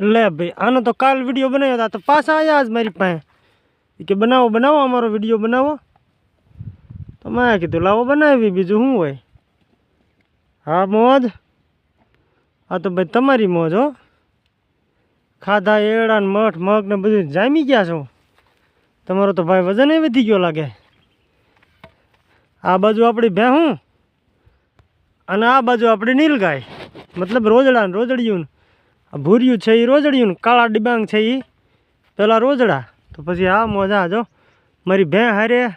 લે ભાઈ, આનો તો કાલ વીડિયો બનાવ્યો હતા તો પાછા આવ્યા આજ મારી પાસે. કે બનાવો બનાવો અમારો વીડિયો બનાવો. તો મેં કીધું, લાવો બનાવી, બીજું શું હોય? હા, મોજ? હા, તો ભાઈ, તમારી મોજ, હો. ખાધા, એડા ને મઠ, મગ ને બધું જામી ગયા છો. તમારો તો ભાઈ વજન વધી ગયો લાગે. આ બાજુ આપણી ભેહું અને આ બાજુ આપણી નીલગાય. મતલબ રોજડા ને રોજડિયું ભૂર્યું છે એ રોજડિયું કાળા ડિબાંગ છે એ પેલા રોજડા. તો પછી આ મોજા જો, મારી ભે હારે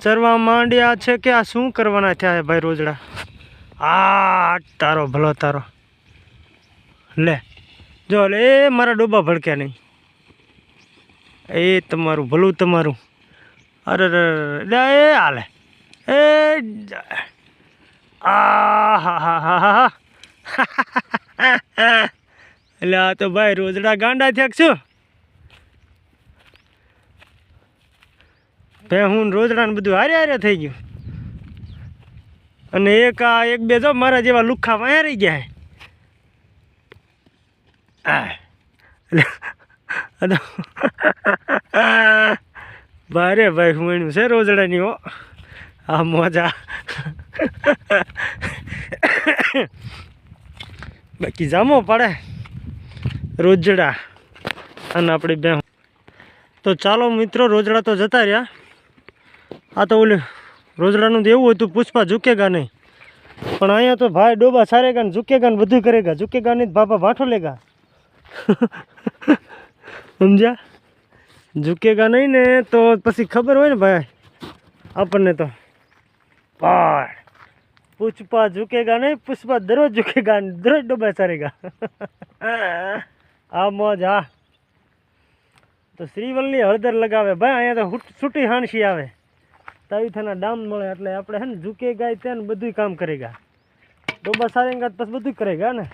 ચરવા માંડ્યા છે કે આ શું કરવાના થયા છે ભાઈ રોજડા? આ તારો ભલો તારો. લે, જો લે, એ મારા ડોબા ભડક્યા નહીં. એ તમારું, ભલું તમારું. અરે લે, એ હાલે. એ. આ, હા હા હા હા હા. એટલે આ તો ભાઈ રોજડા ગાંડા થયા છું ભાઈ હું રોજડાને બધું હારે હારે થઈ ગયું. અને એક આ એક બે જો મારા જેવા લુખ્ખા વાયા રહી ગયા ભારે ભાઈ હું છે રોજડાની હો. આ મોજા. બાકી જામો પડે. રોજડા. અને આપણે બે તો ચાલો મિત્રો, રોજડા તો જતા રહ્યા. આ તો ઓલું રોજડાનું તો એવું હતું, પુષ્પા ઝૂકેગા નહીં. પણ અહીંયા તો ભાઈ ડોબા સારેગા ને ઝૂકેગા ને બધું કરેગા. ઝૂકેગા નહીં બાપા ભાઠો લેગા. સમજ્યા? ઝૂકેગા નહીં ને તો પછી ખબર હોય ને ભાઈ આપણને તો. પણ પુષ્પા ઝૂકેગા નહીં પુષ્પા દરરોજ ઝૂકેગા ને દરરોજ ડોબા સારેગા. આ મોજ હા. તો શ્રીવલની હળદર લગાવે. ભાઈ અહીંયા તો છૂટી હાણસી આવે. તાવીથાના ડામ મળે એટલે આપણે હે ને ઝૂકે ગાય ત્યાં બધું કામ કરેગા. ડોબા સારેગા પછી બધું કરેગા ને?